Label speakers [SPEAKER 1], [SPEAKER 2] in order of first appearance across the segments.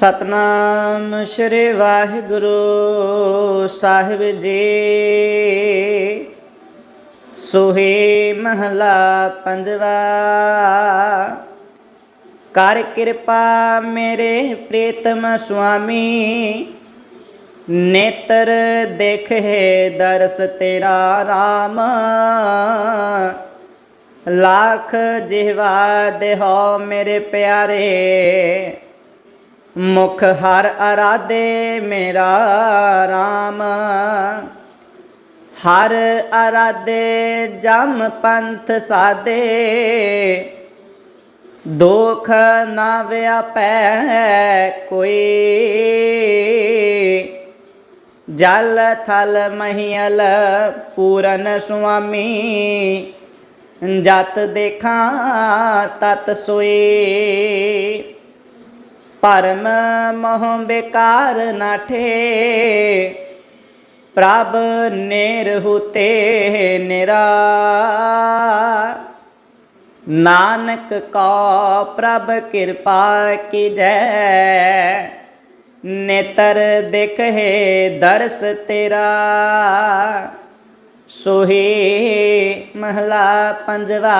[SPEAKER 1] ਸਤਨਾਮ ਸ੍ਰੀ ਵਾਹਿਗੁਰੂ ਸਾਹਿਬ ਜੀ। ਸੋਹੇ ਮਹਲਾ ਪੰਜਵਾ, ਕਰ ਕਿਰਪਾ ਮੇਰੇ ਪ੍ਰੀਤਮ ਸੁਆਮੀ, ਨੇਤਰ ਦੇਖੇ ਦਰਸ ਤੇਰਾ RAM ਲੱਖ ਜਿਹਵਾ ਦੇਹੋ ਮੇਰੇ ਪਿਆਰੇ ਮੁਖ ਹਰ ਅਰਾਧੇ ਮੇਰਾ RAM ਹਰ ਅਰਾਧੇ ਜਮ ਪੰਥ ਸਾਦੇ ਦੁਖ ਨਾ ਵਿਆਪੈ ਕੋਈ। ਜਲ ਥਲ ਮਹੀਲ ਪੂਰਨ ਸੁਆਮੀ। ਜਤ ਦੇਖਾਂ ਤਤ ਸੋਈ ਪਰਮ ਮੋਹ ਬੇਕਾਰ ਨਾ ਠੇ। ਪ੍ਰਭ ਨਿਰਹੁ ਤੇ ਨਿਰਾ। ਨਾਨਕ ਕੋ ਪ੍ਰਭ ਕਿਰਪਾ ਕੀ ਜੈ ਨੇਤਰ ਦੇਖੇ ਦਰਸ ਤੇਰਾ। ਸੋਹੀ ਮਹਲਾ ਪੰਜਵਾ।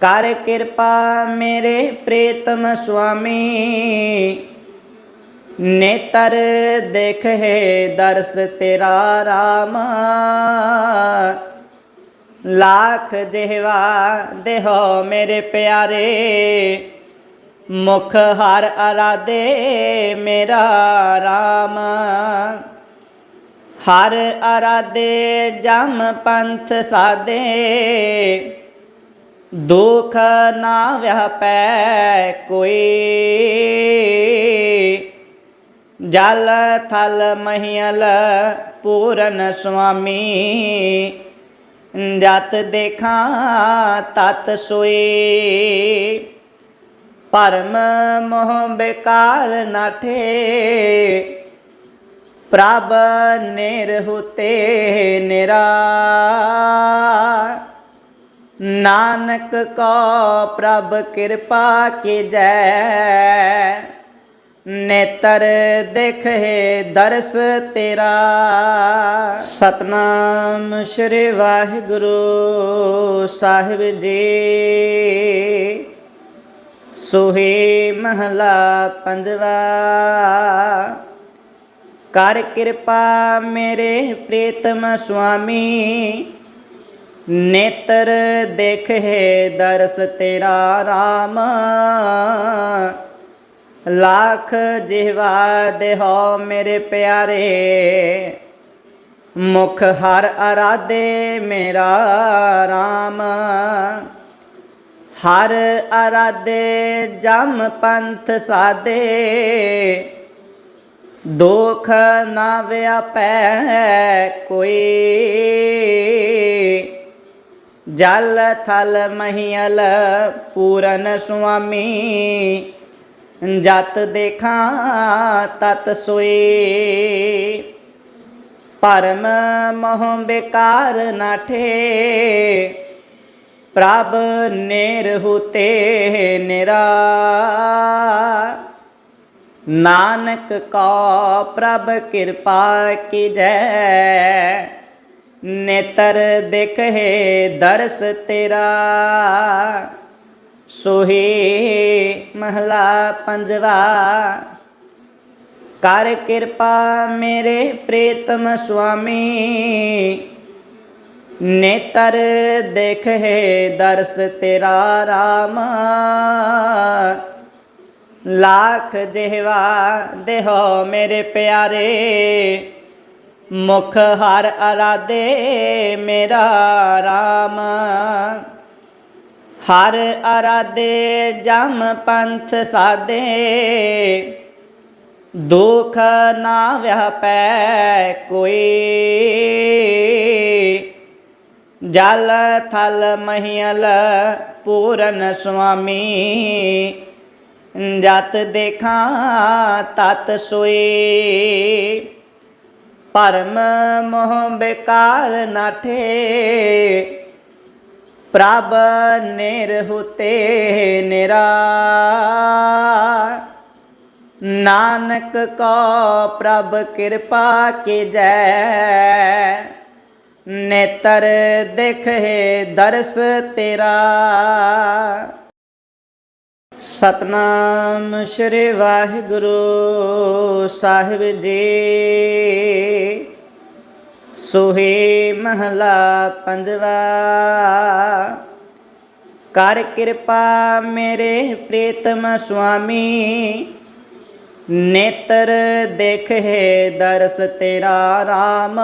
[SPEAKER 1] ਕਰ ਕਿਰਪਾ ਮੇਰੇ ਪ੍ਰੀਤਮ ਸੁਆਮੀ। ਨੇਤਰ ਦੇਖੇ ਦਰਸ ਤੇਰਾ RAM ਲੱਖ ਜਿਹਵਾ ਦੇਹੋ ਮੇਰੇ ਪਿਆਰੇ। ਮੁਖ ਹਰ ਅਰਾਧੇ ਮੇਰਾ RAM ਹਰ ਅਰਾਧੇ ਜਮ ਪੰਥ ਸਾਦੇ ਦੁਖ ਨਾ ਵਿਆਪੈ ਕੋਈ। ਜਲ ਥਲ ਮਹੀਲ ਪੂਰਨ ਸੁਆਮੀ, ਜਤ ਦੇਖਾਂ ਤਤ ਸੋਈ। ਪਰਮ ਮੋਹ ਬੇਕਾਰ ਨਾਠੇ ਪ੍ਰਭ ਨਿਰਹੁ ਤੇ ਨਿਰਾ। ਨਾਨਕ ਕੋ ਪ੍ਰਭ ਕਿਰਪਾ ਕੇ ਜੈ ਨੇਤਰ ਦੇਖੇ ਦਰਸ ਤੇਰਾ। ਸਤਨਾਮ ਸ੍ਰੀ ਵਾਹਿਗੁਰੂ ਸਾਹਿਬ ਜੀ। ਸੁਹੇ ਮਹਲਾ ਪੰਜਵਾ। ਕਰ ਕਿਰਪਾ ਮੇਰੇ ਪ੍ਰੀਤਮ ਸੁਆਮੀ। ਨੇਤਰ ਦੇਖੇ ਦਰਸ ਤੇਰਾ RAM ਲੱਖ ਜਿਹਵਾ ਦੇਹੋ ਮੇਰੇ ਪਿਆਰੇ। ਮੁਖ ਹਰ ਅਰਾਧੇ ਮੇਰਾ RAM ਹਰ ਅਰਾਧੇ ਜਮ ਪੰਥ ਸਾਦੇ ਦੁਖ ਨਾ ਵਿਆਪੈ ਕੋਈ। ਜਲ ਥਲ ਮਹੀਲ ਪੂਰਨ ਸੁਆਮੀ, ਜਤ ਦੇਖਾਂ ਤਤ ਸੋਏ ਪਰਮ ਮੋਹ ਬੇਕਾਰ ਨਾਠੇ ਪ੍ਰਭ ਨਿਰਹੁ ਨਿਰਾ। ਨਾਨਕ ਕੋ ਪ੍ਰਭ ਕਿਰਪਾ ਕੀ ਕੀਜੈ ਨੇਤਰ ਦੇਖੇ ਦਰਸ ਤੇਰਾ, ਸੋਹੀ ਮਹਲਾ ਪੰਜਵਾ। ਕਰ ਕਿਰਪਾ ਮੇਰੇ ਪ੍ਰੀਤਮ ਸੁਆਮੀ, ਨੇਤਰ ਦੇਖੇ ਦਰਸ ਤੇਰਾ RAM ਲੱਖ ਜਿਹਵਾ ਦੇਹੋ ਮੇਰੇ ਪਿਆਰੇ ਮੁਖ ਹਰ ਅਰਾਧੇ ਮੇਰਾ RAM ਹਰ ਅਰਾਧੇ ਜਮ ਪੰਥ ਸਾਦੇ ਦੁਖ ਨਾ ਵਿਆਪੈ ਕੋਈ। ਜਲ ਥਲ ਮਹੀਲ ਪੂਰਨ ਸੁਆਮੀ, ਜਤ ਦੇਖਾਂ ਤਤ ਸੋਈ। ਪਰਮ ਮੋਹ ਬੇਕਾਰ ਨਾ ਨਾਠੇ ਪ੍ਰਭ ਨਿਰਹੁ ਨਿਰਾ। ਨਾਨਕ ਕੋ ਪ੍ਰਭ ਕਿਰਪਾ ਕੀਜੈ। ਨੇਤਰ ਦੇਖੇ ਦਰਸ ਤੇਰਾ। ਸਤਨਾਮ ਸ੍ਰੀ ਵਾਹਿਗੁਰੂ ਸਾਹਿਬ ਜੀ। ਸੋਹੇ ਮਹਲਾ ਪੰਜਵਾ, ਕਰ ਕਿਰਪਾ ਮੇਰੇ ਪ੍ਰੀਤਮ ਸੁਆਮੀ, ਨੇਤਰ ਦੇਖੇ ਦਰਸ ਤੇਰਾ RAM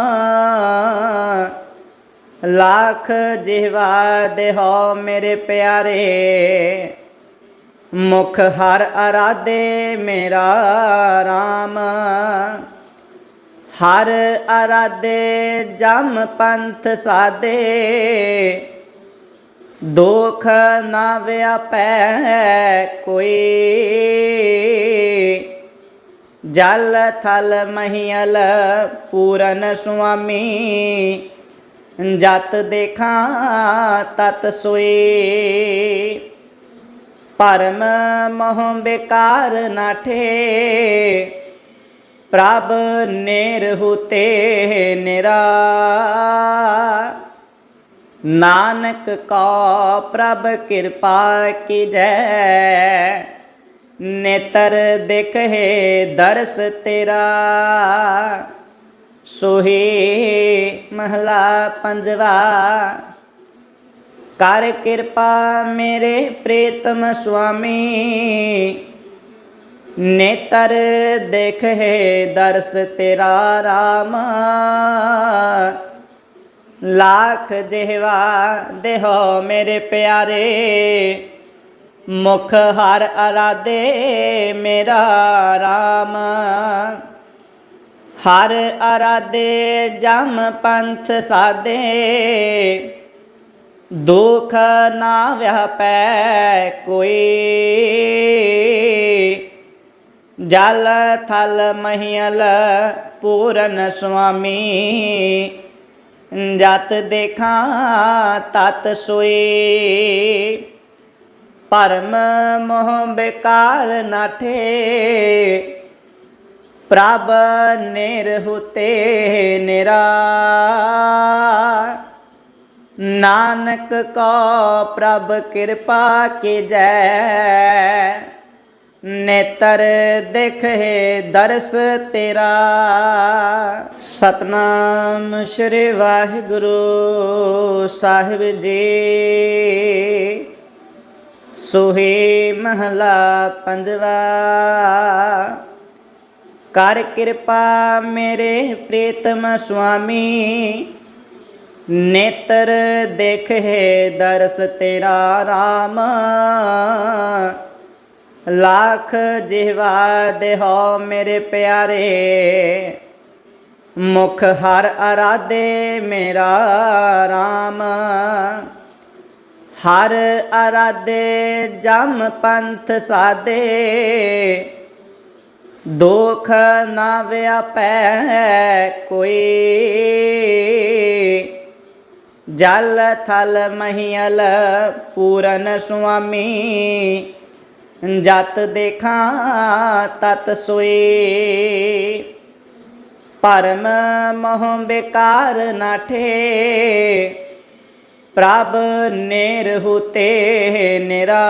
[SPEAKER 1] ਲੱਖ ਜਿਹਵਾ ਦੇਹੋ ਮੇਰੇ ਪਿਆਰੇ ਮੁਖ ਹਰ ਅਰਾਧੇ ਮੇਰਾ RAM ਹਰ ਅਰਾਧੇ ਜਮ ਪੰਥ ਸਾਦੇ ਦੁਖ ਨਾ ਵਿਆਪੈ ਕੋਈ। ਜਲ ਥਲ ਮਹੀਲ ਪੂਰਨ ਸੁਆਮੀ। ਜਤ ਦੇਖਾਂ ਤਤ ਸੋਈ। ਪਰਮ ਮੋਹ ਬੇਕਾਰ ਨਾਠੇ ਪ੍ਰਭ ਨਿਰਹੁ ਤੇ ਨਿਰਾ। ਨਾਨਕ ਕਾ ਪ੍ਰਭ ਕਿਰਪਾ ਕੀ ਜੈ ਨੇਤਰ ਦੇਖੇ ਦਰਸ ਤੇਰਾ। ਸੋਹੀ ਮਹਲਾ ਪੰਜਵਾ। ਕਰ ਕਿਰਪਾ ਮੇਰੇ ਪ੍ਰੀਤਮ ਸੁਆਮੀ। ਨੇਤਰ ਦੇਖੇ ਦਰਸ ਤੇਰਾ RAM ਲੱਖ ਜਿਹਵਾ ਦੇਹੋ ਮੇਰੇ ਪਿਆਰੇ। ਮੁਖ ਹਰ ਅਰਾਧੇ ਮੇਰਾ ਰਾਮ। ਹਰ ਅਰਾਧੇ ਜਮ ਪੰਥ ਸਾਦੇ ਦੁਖ ਨਾ ਵਿਆਪੈ ਕੋਈ। ਜਲ ਥਲ ਮਹੀਲ ਪੂਰਨ ਸੁਆਮੀ, ਜਤ ਦੇਖਾਂ ਤਤ ਸੋਈ। ਪਰਮ ਮੋਹ ਬੇਕਾਰ ਨਾਠੇ ਪ੍ਰਭ ਨਿਰਹੁ ਤੇ ਨਿਰਾ। ਨਾਨਕ ਕੋ ਪ੍ਰਭ ਕਿਰਪਾ ਕੇ ਜੈ ਨੇਤਰ ਦੇਖੇ ਦਰਸ ਤੇਰਾ। ਸਤਨਾਮ ਸ੍ਰੀ ਵਾਹਿਗੁਰੂ ਸਾਹਿਬ ਜੀ। ਸੁਹੇ ਮਹਲਾ ਪੰਜਵਾ। ਕਰ ਕਿਰਪਾ ਮੇਰੇ ਪ੍ਰੀਤਮ ਸੁਆਮੀ। ਨੇਤਰ ਦੇਖੇ ਦਰਸ ਤੇਰਾ RAM ਲੱਖ ਜਿਹਵਾ ਦੇਹੋ ਮੇਰੇ ਪਿਆਰੇ। ਮੁਖ ਹਰ ਅਰਾਧੇ ਮੇਰਾ RAM ਹਰ ਅਰਾਧੇ ਜਮ ਪੰਥ ਸਾਦੇ ਦੁਖ ਨਾ ਵਿਆਪੈ ਕੋਈ। ਜਲ ਥਲ ਮਹੀਲ ਪੂਰਨ ਸੁਆਮੀ, ਜਤ ਦੇਖਾਂ ਤਤ ਸੋਏ। ਪਰਮ ਮੋਹ ਬੇਕਾਰ ਨਾਠੇ ਪ੍ਰਭ ਨਿਰਹੁ ਨਿਰਾ।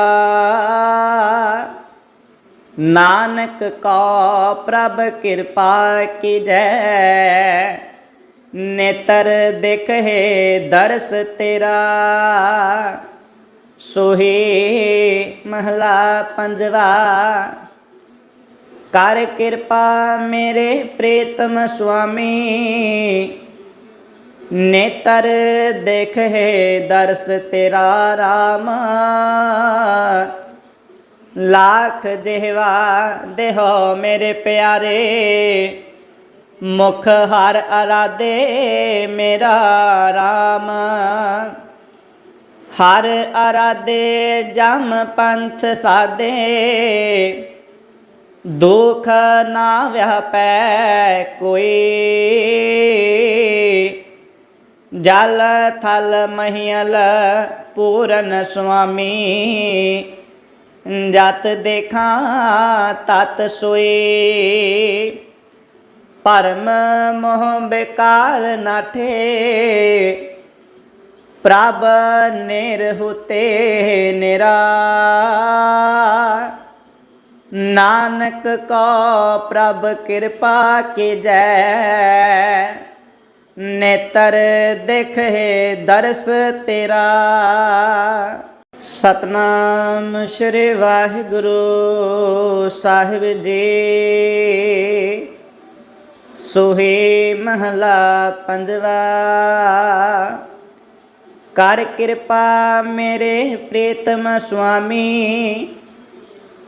[SPEAKER 1] ਨਾਨਕ ਕੋ ਪ੍ਰਭ ਕਿਰਪਾ ਕੀ ਕੀਜੈ ਨੇਤਰ ਦੇਖੇ ਦਰਸ ਤੇਰਾ। ਸੋਹੀ ਮਹਲਾ ਪੰਜਵਾ। ਕਰ ਕਿਰਪਾ ਮੇਰੇ ਪ੍ਰੀਤਮ ਸੁਆਮੀ। ਨੇਤਰ ਦੇਖੇ ਦਰਸ ਤੇਰਾ RAM ਲੱਖ ਜਿਹਵਾ ਦੇਹੋ ਮੇਰੇ ਪਿਆਰੇ। ਮੁਖ ਹਰ ਅਰਾਧੇ ਮੇਰਾ RAM ਹਰ ਅਰਾਧੇ ਜਮ ਪੰਥ ਸਾਦੇ ਦੁਖ ਨਾ ਵਿਆਪੈ ਕੋਈ। ਜਲ ਥਲ ਮਹੀਲ ਪੂਰਨ ਸੁਆਮੀ, ਜਤ ਦੇਖਾਂ ਤਤ ਸੋਈ। ਪਰਮ ਮੋਹ ਬੇਕਾਰ ਨਾਠੇ ਪ੍ਰਭ ਨਿਰਹੁਤੇ ਨਿਰਾ। ਨਾਨਕ ਕੋ ਪ੍ਰਭ ਕਿਰਪਾ ਕੀਜੈ। ਨੇਤਰ ਦੇਖੇ ਦਰਸ ਤੇਰਾ। ਸਤਨਾਮ ਸ੍ਰੀ ਵਾਹਿਗੁਰੂ ਸਾਹਿਬ ਜੀ। ਸੁਹੇ ਮਹਲਾ ਪੰਜਵਾ। ਕਰ ਕਿਰਪਾ ਮੇਰੇ ਪ੍ਰੀਤਮ ਸੁਆਮੀ,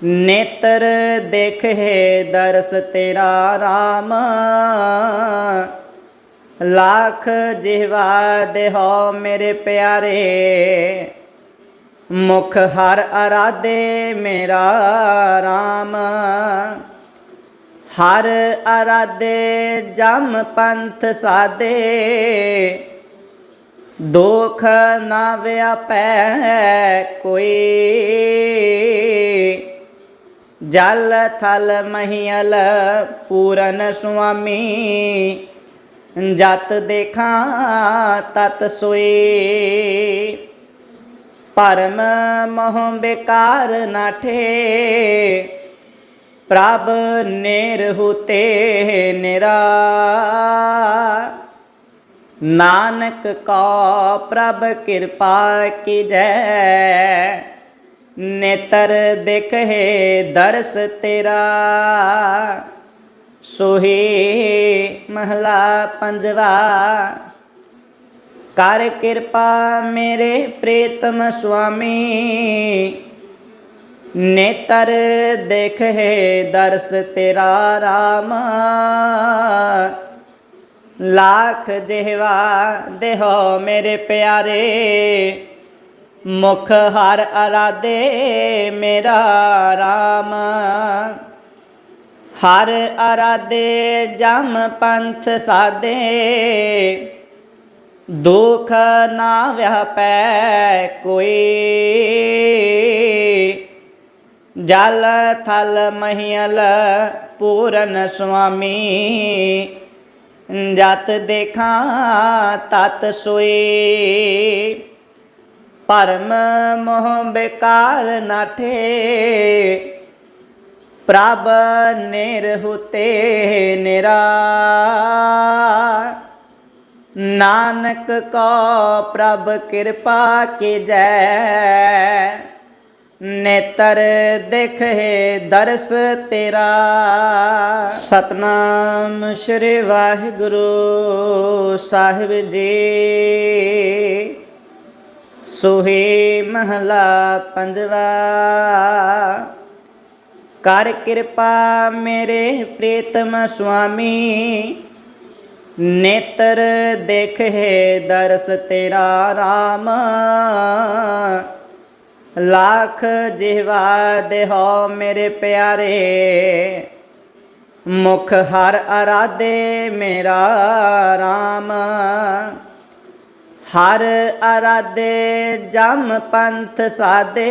[SPEAKER 1] ਨੇਤਰ ਦੇਖੇ ਦਰਸ ਤੇਰਾ RAM ਲੱਖ ਜਿਹਵਾ ਦੇਹੋ ਮੇਰੇ ਪਿਆਰੇ, ਮੁਖ ਹਰ ਅਰਾਦੇ ਮੇਰਾ RAM ਹਰ ਅਰਾਦੇ ਜਮ ਪੰਥ ਸਾਦੇ ਦੁਖ ਨਾ ਵਿਆਪੈ ਕੋਈ। ਜਲ ਥਲ ਮਹੀਲ ਪੂਰਨ ਸੁਆਮੀ, ਜਤ ਦੇਖਾਂ ਤਤ ਸੋਈ। ਪਰਮ ਮੋਹ ਬੇਕਾਰ ਨਾਠੇ ਪ੍ਰਭ ਨਿਰਹੁਤੇ ਨਿਰਾ ਨਾਨਕ ਕੋ ਪ੍ਰਭ ਕਿਰਪਾ ਕੀਜੈ ਨੇਤਰ ਦੇਖੇ ਦਰਸ ਤੇਰਾ ਸੋਹੀ ਮਹਲਾ ਪੰਜਵਾ ਕਰ ਕਿਰਪਾ ਮੇਰੇ ਪ੍ਰੀਤਮ ਸੁਆਮੀ ਨੇਤਰ ਦੇਖੇ ਦਰਸ ਤੇਰਾ ਰਾਮ। ਲੱਖ ਜਿਹਵਾ ਦੇਹੋ ਮੇਰੇ ਪਿਆਰੇ। ਮੁਖ ਹਰ ਅਰਾਧੇ ਮੇਰਾ ਰਾਮ। ਹਰ ਅਰਾਧੇ ਜਮ ਪੰਥ ਸਾਦੇ ਦੁਖ ਨਾ ਵਿਆਪੈ ਕੋਈ। ਜਲ ਥਲ ਮਹੀਲ ਪੂਰਨ ਸੁਆਮੀ। ਜਤ ਦੇਖਾਂ, ਤਤ ਸੋਈ। ਪਰਮ ਮੋਹ ਬੇਕਾਰ ਨਾਠੇ ਪ੍ਰਭ ਨਿਰਹੁਤੇ ਨਿਰਾ। ਨਾਨਕ ਕੋ ਪ੍ਰਭ ਕਿਰਪਾ ਕੀਜੈ। ਨੇਤਰ ਦੇਖੇ ਦਰਸ ਤੇਰਾ। ਸਤਨਾਮ ਸ੍ਰੀ ਵਾਹਿਗੁਰੂ ਸਾਹਿਬ ਜੀ। ਸੁਹੇ ਮਹਲਾ ਪੰਜਵਾ, ਕਰ ਕਿਰਪਾ ਮੇਰੇ ਪ੍ਰੀਤਮ ਸੁਆਮੀ। ਨੇਤਰ ਦੇਖੇ ਦਰਸ ਤੇਰਾ RAM ਲੱਖ ਜਿਹਵਾ ਦੇਹੋ ਮੇਰੇ ਪਿਆਰੇ ਮੁਖ ਹਰ ਅਰਾਧੇ ਮੇਰਾ RAM ਹਰ ਅਰਾਧੇ ਜਮ ਪੰਥ ਸਾਦੇ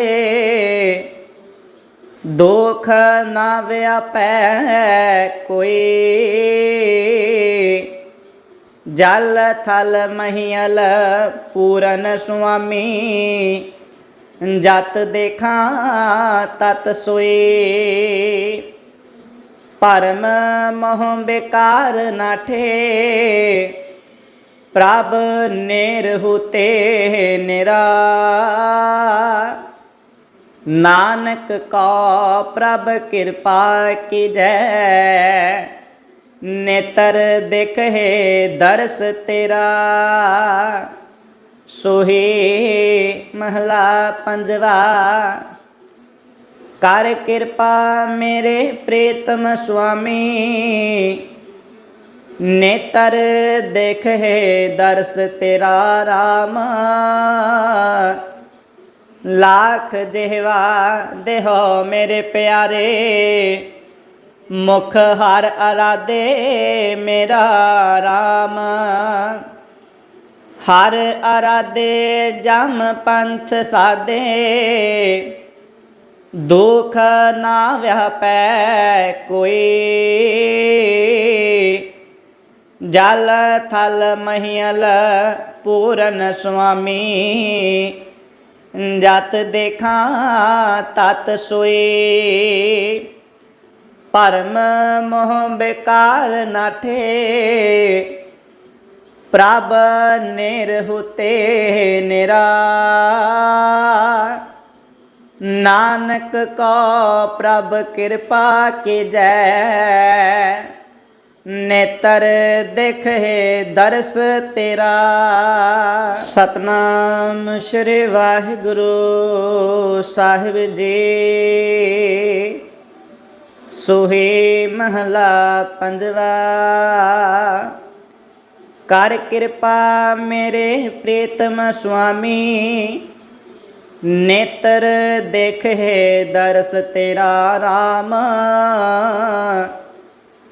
[SPEAKER 1] ਦੁਖ ਨਾ ਵਿਆਪੈ ਕੋਈ ਜਲ ਥਲ ਮਹੀਲ ਪੂਰਨ ਸੁਆਮੀ ਜਤ ਦੇਖਾਂ, ਤਤ ਸੋਈ ਪਰਮ ਮੋਹ ਬੇਕਾਰ ਨਾਠੇ ਪ੍ਰਭ ਨਿਰਹੁਤੇ ਨਿਰਾ। ਨਾਨਕ ਕੋ ਪ੍ਰਭ ਕਿਰਪਾ ਕੀ ਜੈ ਨੇਤਰ ਦੇਖੇ ਦਰਸ ਤੇਰਾ। ਸੋਹੇ ਮਹਲਾ ਪੰਜਵਾ। ਕਰ ਕਿਰਪਾ ਮੇਰੇ ਪ੍ਰੀਤਮ ਸੁਆਮੀ। ਨੇਤਰ ਦੇਖੇ ਦਰਸ ਤੇਰਾ ਰਾਮ। ਲੱਖ ਜਿਹਵਾ ਦੇਹੋ ਮੇਰੇ ਪਿਆਰੇ। ਮੁਖ ਹਰ ਅਰਾਧੇ ਮੇਰਾ ਰਾਮ। ਹਰ ਅਰਾਧੇ ਜਮ ਪੰਥ ਸਾਦੇ ਦੁਖ ਨਾ ਵਿਆਪੈ ਕੋਈ। ਜਲ ਥਲ ਮਹੀਲ ਪੂਰਨ ਸੁਆਮੀ, ਜਤ ਦੇਖਾਂ ਤਤ ਸੋਈ। ਪਰਮ ਮੋਹ ਬੇਕਾਰ ਨਾਠੇ ਪ੍ਰਭ ਨਿਰਹੁਤੇ ਨਿਰਾ। ਨਾਨਕ ਕੋ ਪ੍ਰਭ ਕਿਰਪਾ ਕੀਜੈ। ਨੇਤਰ ਦੇਖੇ ਦਰਸ ਤੇਰਾ। ਸਤਨਾਮ ਸ੍ਰੀ ਵਾਹਿਗੁਰੂ ਸਾਹਿਬ ਜੀ। ਸੋਹੇ ਮਹਲਾ ਪੰਜਵਾ। ਕਰ ਕਿਰਪਾ ਮੇਰੇ ਪ੍ਰੀਤਮ ਸੁਆਮੀ। ਨੇਤਰ ਦੇਖੇ ਦਰਸ ਤੇਰਾ RAM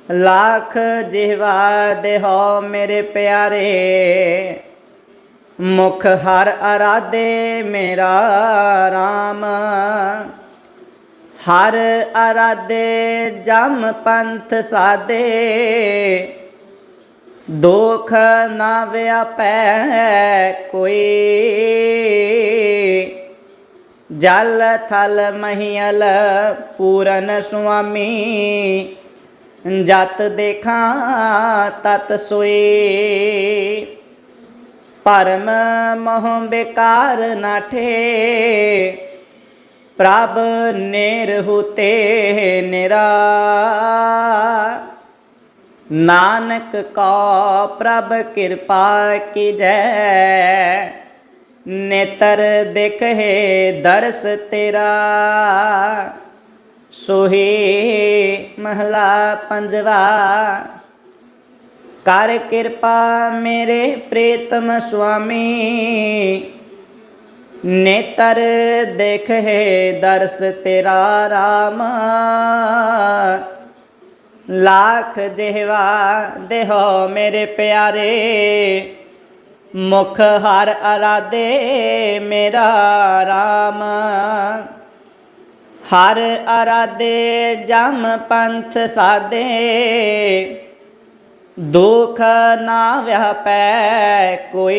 [SPEAKER 1] ਲੱਖ ਜਿਹਵਾ ਦੇਹੋ ਮੇਰੇ ਪਿਆਰੇ। ਮੁਖ ਹਰ ਅਰਾਧੇ ਮੇਰਾ RAM ਹਰ ਅਰਾਧੇ ਜਮ ਪੰਥ ਸਾਦੇ ਦੁਖ ਨਾ ਵਿਆਪੈ ਕੋਈ। ਜਲ ਥਲ ਮਹੀਲ ਪੂਰਨ ਸੁਆਮੀ, ਜਤ ਦੇਖਾਂ ਤਤ ਸੋਏ ਪਰਮ ਮੋਹ ਬੇਕਾਰ ਨਾਠੇ ਪ੍ਰਭ ਨਿਰਹੁਤੇ ਨਿਰਾ। ਨਾਨਕ ਕਾ ਪ੍ਰਭ ਕਿਰਪਾ ਕੀਜੈ। ਨੇਤਰ ਦੇਖੇ ਦਰਸ ਤੇਰਾ। ਸੋਹੀ ਮਹਲਾ ਪੰਜਵਾ। ਕਰ ਕਿਰਪਾ ਮੇਰੇ ਪ੍ਰੀਤਮ ਸੁਆਮੀ। ਨੇਤਰ ਦੇਖੇ ਦਰਸ ਤੇਰਾ ਰਾਮ। ਲੱਖ ਜਿਹਵਾ ਦੇਹੋ ਮੇਰੇ ਪਿਆਰੇ ਮੁਖ ਹਰ ਅਰਾਧੇ ਮੇਰਾ RAM ਹਰ ਅਰਾਧੇ ਜਮ ਪੰਥ ਸਾਦੇ ਦੁਖ ਨਾ ਵਿਆਪੈ ਕੋਈ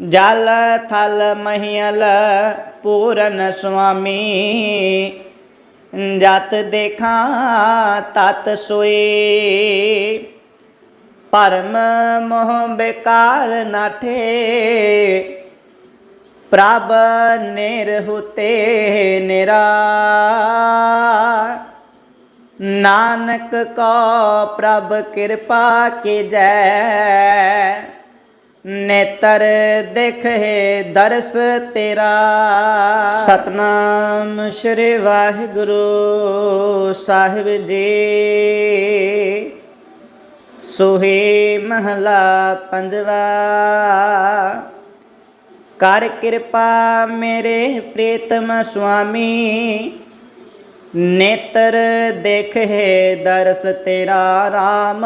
[SPEAKER 1] ਜਲ ਥਲ ਮਹੀਲ ਪੂਰਨ ਸੁਆਮੀ ਜਤ ਦੇਖਾਂ, ਤਤ ਸੋਏ। ਪਰਮ ਮੋਹ ਬੇਕਾਰ ਨਾਠੇ ਪ੍ਰਭ ਨਿਰਹੁਤੇ ਨਿਰਾ। ਨਾਨਕ ਕੋ ਪ੍ਰਭ ਕਿਰਪਾ ਕੇ ਜੈ ਨੇਤਰ ਦੇਖੇ ਦਰਸ ਤੇਰਾ। ਸਤਨਾਮ ਸ੍ਰੀ ਵਾਹਿਗੁਰੂ ਸਾਹਿਬ ਜੀ। ਸੋਹੇ ਮਹਲਾ ਪੰਜਵਾ। ਕਰ ਕਿਰਪਾ ਮੇਰੇ ਪ੍ਰੀਤਮ ਸੁਆਮੀ। ਨੇਤਰ ਦੇਖੇ ਦਰਸ ਤੇਰਾ RAM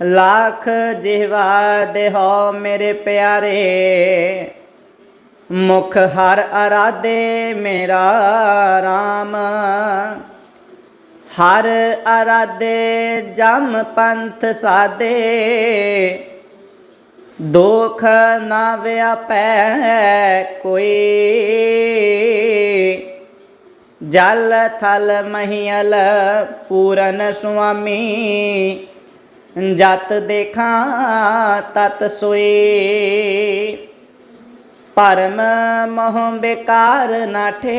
[SPEAKER 1] ਲੱਖ ਜਿਹਵਾ ਦੇਹੋ ਮੇਰੇ ਪਿਆਰੇ ਮੁਖ ਹਰ ਅਰਾਧੇ ਮੇਰਾ RAM ਹਰ ਅਰਾਧੇ ਜਮ ਪੰਥ ਸਾਦੇ ਦੁਖ ਨਾ ਵਿਆਪੈ ਕੋਈ ਜਲ ਥਲ ਮਹੀਲ ਪੂਰਨ ਸੁਆਮੀ ਜਤ ਦੇਖਾਂ, ਤਤ ਸੋਏ। ਪਰਮ ਮੋਹ ਬੇਕਾਰ ਨਾਠੇ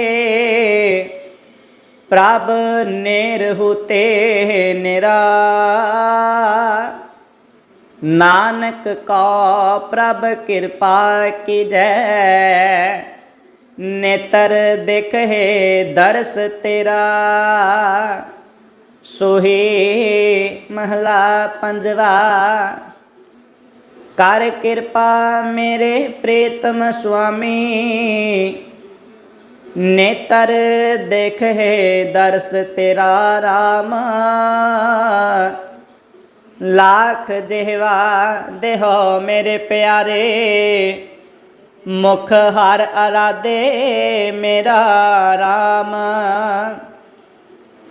[SPEAKER 1] ਪ੍ਰਭ ਨਿਰਹੁਤੇ ਨਿਰਾ। ਨਾਨਕ ਕੋ ਪ੍ਰਭ ਕਿਰਪਾ ਕੀ ਜੈ ਨੇਤਰ ਦੇਖੇ ਦਰਸ ਤੇਰਾ। ਸੋਹੀ ਮਹਲਾ ਪੰਜਵਾ। ਕਰ ਕਿਰਪਾ ਮੇਰੇ ਪ੍ਰੀਤਮ ਸੁਆਮੀ। ਨੇਤਰ ਦੇਖੇ ਦਰਸ ਤੇਰਾ ਰਾਮ। ਲੱਖ ਜਿਹਵਾ ਦੇਹੋ ਮੇਰੇ ਪਿਆਰੇ। ਮੁਖ ਹਰ ਅਰਾਦੇ ਮੇਰਾ RAM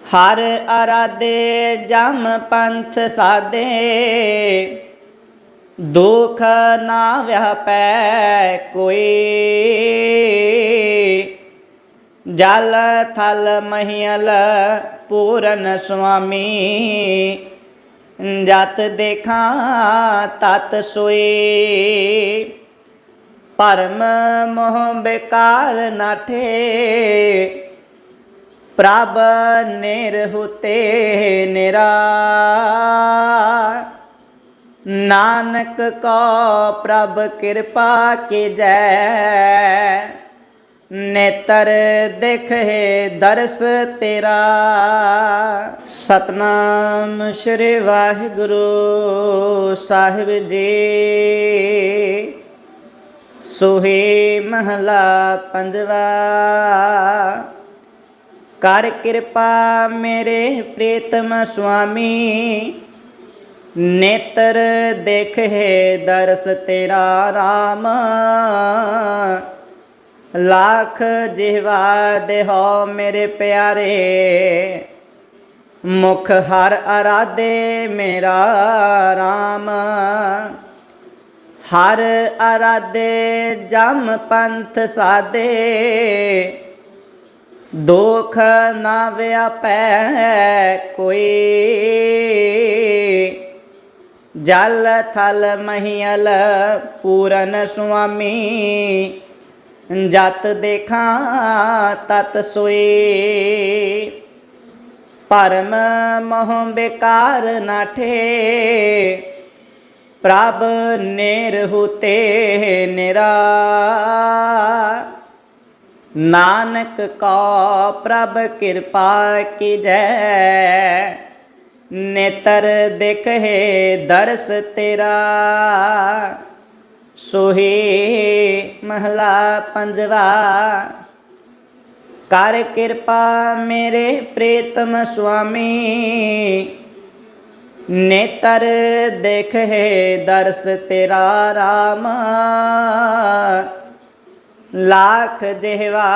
[SPEAKER 1] ਹਰ ਅਰਾਦੇ ਜਮ ਪੰਥ ਸਾਦੇ ਦੁਖ ਨਾ ਵਿਆਪੈ ਕੋਈ। ਜਲ ਥਲ ਮਹੀਲ ਪੂਰਨ ਸੁਆਮੀ, ਜਤ ਦੇਖਾਂ ਤਤ ਸੋਈ। ਪਰਮ ਮੋਹ ਬੇਕਾਰ ਨਾਠੇ ਪ੍ਰਭ ਨਿਰਹੁਤੇ ਨਿਰਾ। ਨਾਨਕ ਕੋ ਪ੍ਰਭ ਕਿਰਪਾ ਕੀਜੈ। ਨੇਤਰ ਦੇਖੇ ਦਰਸ ਤੇਰਾ। ਸਤਨਾਮ ਸ੍ਰੀ ਵਾਹਿਗੁਰੂ ਸਾਹਿਬ ਜੀ। ਸੋਹੇ ਮਹਲਾ ਪੰਜਵਾ। ਕਰ ਕਿਰਪਾ ਮੇਰੇ ਪ੍ਰੀਤਮ ਸੁਆਮੀ। ਨੇਤਰ ਦੇਖੇ ਦਰਸ ਤੇਰਾ RAM ਲੱਖ ਜਿਹਵਾ ਦੇਹੋ ਮੇਰੇ ਪਿਆਰੇ। ਮੁਖ ਹਰ ਅਰਾਦੇ ਮੇਰਾ RAM ਹਰ ਅਰਾਦੇ ਜਮ ਪੰਥ ਸਾਦੇ ਦੁਖ ਨਾ ਵਿਆਪੈ ਕੋਈ। ਜਲ ਥਲ ਮਹੀਲ ਪੂਰਨ ਸੁਆਮੀ, ਜਤ ਦੇਖਾਂ ਤਤ ਸੋਏ ਪਰਮ ਮੋਹ ਬੇਕਾਰ ਨਾਠੇ ਪ੍ਰਭ ਨਿਰਹੁਤੇ ਨਿਰਾ। ਨਾਨਕ ਕਾ ਪ੍ਰਭ ਕਿਰਪਾ ਕੀਜੈ। ਨੇਤਰ ਦੇਖੇ ਦਰਸ ਤੇਰਾ। ਸੋਹੀ ਮਹਲਾ ਪੰਜਵਾ। ਕਰ ਕਿਰਪਾ ਮੇਰੇ ਪ੍ਰੀਤਮ ਸੁਆਮੀ। ਨੇਤਰ ਦੇਖੇ ਦਰਸ ਤੇਰਾ ਰਾਮ। ਲੱਖ ਜਿਹਵਾ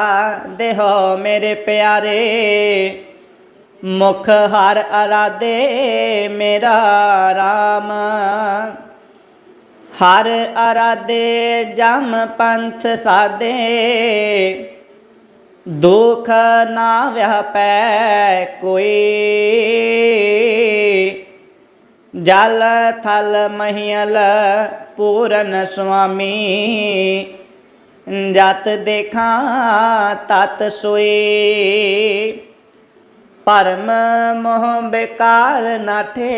[SPEAKER 1] ਦੇਹੋ ਮੇਰੇ ਪਿਆਰੇ ਮੁਖ ਹਰ ਅਰਾਦੇ ਮੇਰਾ RAM ਹਰ ਅਰਾਦੇ ਜਮ ਪੰਥ ਸਾਦੇ ਦੁਖ ਨਾ ਵਿਆਪੈ ਕੋਈ ਜਲ ਥਲ ਮਹੀਲ ਪੂਰਨ ਸੁਆਮੀ ਜਤ ਦੇਖਾਂ, ਤਤ ਸੋਏ। ਪਰਮ ਮੋਹ ਬੇਕਾਰ ਨਾਠੇ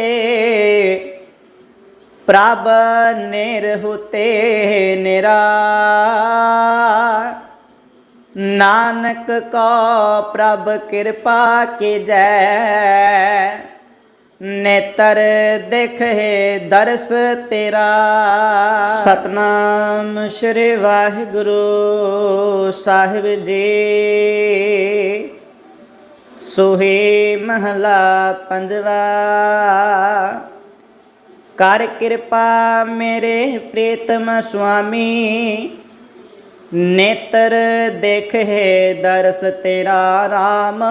[SPEAKER 1] ਪ੍ਰਭ ਨਿਰਹੁਤੇ ਨਿਰਾ। ਨਾਨਕ ਕੋ ਪ੍ਰਭ ਕਿਰਪਾ ਕੇ ਜੈ ਨੇਤਰ ਦੇਖੇ ਦਰਸ ਤੇਰਾ। ਸਤਨਾਮ ਸ੍ਰੀ ਵਾਹਿਗੁਰੂ ਸਾਹਿਬ ਜੀ। ਸੁਹੇ ਮਹਲਾ ਪੰਜਵਾ। ਕਰ ਕਿਰਪਾ ਮੇਰੇ ਪ੍ਰੀਤਮ ਸੁਆਮੀ। ਨੇਤਰ ਦੇਖੇ ਦਰਸ ਤੇਰਾ RAM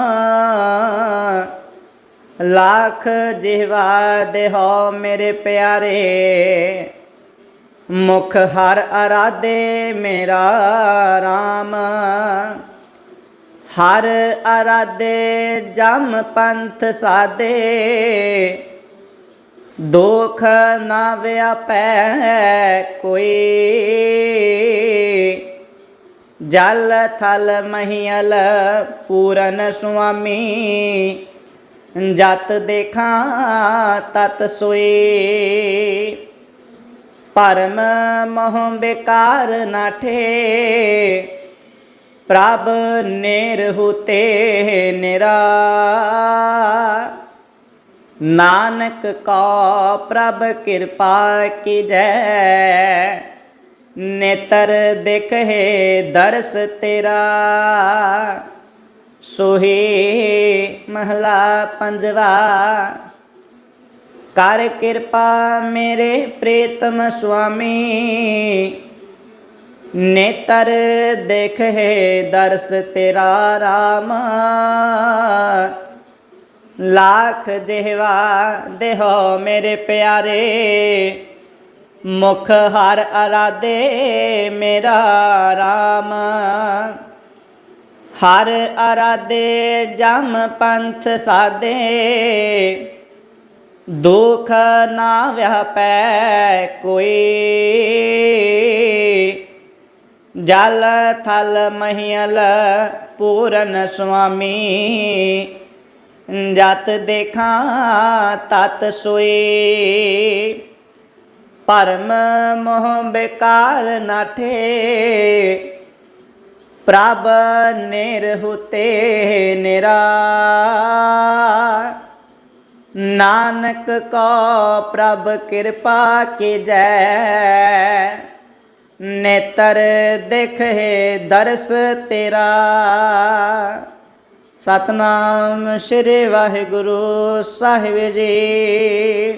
[SPEAKER 1] ਲੱਖ ਜਿਹਵਾ ਦੇਹੋ ਮੇਰੇ ਪਿਆਰੇ ਮੁਖ ਹਰ ਅਰਾਦੇ ਮੇਰਾ RAM ਹਰ ਅਰਾਦੇ ਜਮ ਪੰਥ ਸਾਦੇ ਦੁਖ ਨਾ ਵਿਆਪੈ ਕੋਈ ਜਲ ਥਲ ਮਹੀਲ ਪੂਰਨ ਸੁਆਮੀ ਜਤ ਦੇਖਾਂ, ਤਤ ਸੋਏ। ਪਰਮ ਮੋਹ ਬੇਕਾਰ ਨਾਠੇ ਪ੍ਰਭ ਨਿਰਹੁਤੇ ਨਿਰਾ। ਨਾਨਕ ਕੋ ਪ੍ਰਭ ਕਿਰਪਾ ਕੀ ਜੈ ਨੇਤਰ ਦੇਖੇ ਦਰਸ ਤੇਰਾ। ਸੋਹੇ ਮਹਲਾ ਪੰਜਵਾ। ਕਰ ਕਿਰਪਾ ਮੇਰੇ ਪ੍ਰੀਤਮ ਸੁਆਮੀ। ਨੇਤਰ ਦੇਖੇ ਦਰਸ ਤੇਰਾ ਰਾਮ। ਲੱਖ ਜਿਹਵਾ ਦੇਹੋ ਮੇਰੇ ਪਿਆਰੇ। ਮੁਖ ਹਰ ਅਰਾਦੇ ਮੇਰਾ ਰਾਮ। ਹਰ ਅਰਾਦੇ ਜਮ ਪੰਥ ਸਾਦੇ ਦੁਖ ਨਾ ਵਿਆਪੈ ਕੋਈ। ਜਲ ਥਲ ਮਹੀਲ ਪੂਰਨ ਸੁਆਮੀ, ਜਤ ਦੇਖਾਂ ਤਤ ਸੋਈ। ਪਰਮ ਮੋਹ ਬੇਕਾਰ ਨਾਠੇ ਪ੍ਰਭ ਨਿਰਹੁਤੇ ਨਿਰਾ ਨਾਨਕ ਕੋ ਪ੍ਰਭ ਕਿਰਪਾ ਕੀਜੈ ਨੇਤਰ ਦੇਖੇ ਦਰਸ ਤੇਰਾ ਸਤਨਾਮ ਸ੍ਰੀ ਵਾਹਿਗੁਰੂ ਸਾਹਿਬ ਜੀ।